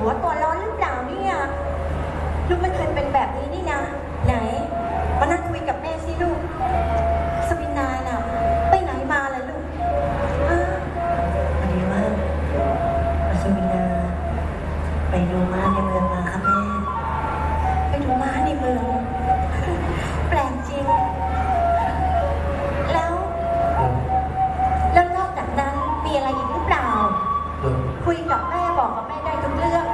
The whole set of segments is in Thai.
หัวตัวร้อนหรือเปล่าเนี่ยลูกไม่เคยเป็นแบบนี้นี่นะ ไหน มานั่งคุยกับแม่สิลูก สปินาน่ะ ไปไหนมาเลยลูกพอดีว่าอัศวินาไปดูม้าในเมืองมาค่ะแม่ ไปดูม้าในเมือง แปลกจริง แล้ว แล้วนอกจากนั้นมีอะไรอีกหรือเปล่า คุยกับแม่บอกกับแม่ได้ทุกเรื่อง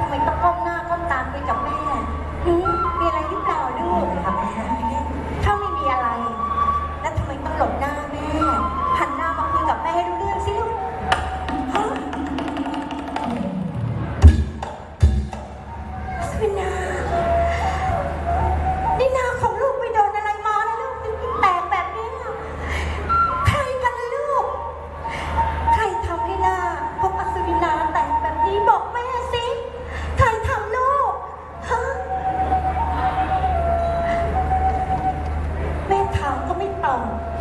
ปล่อง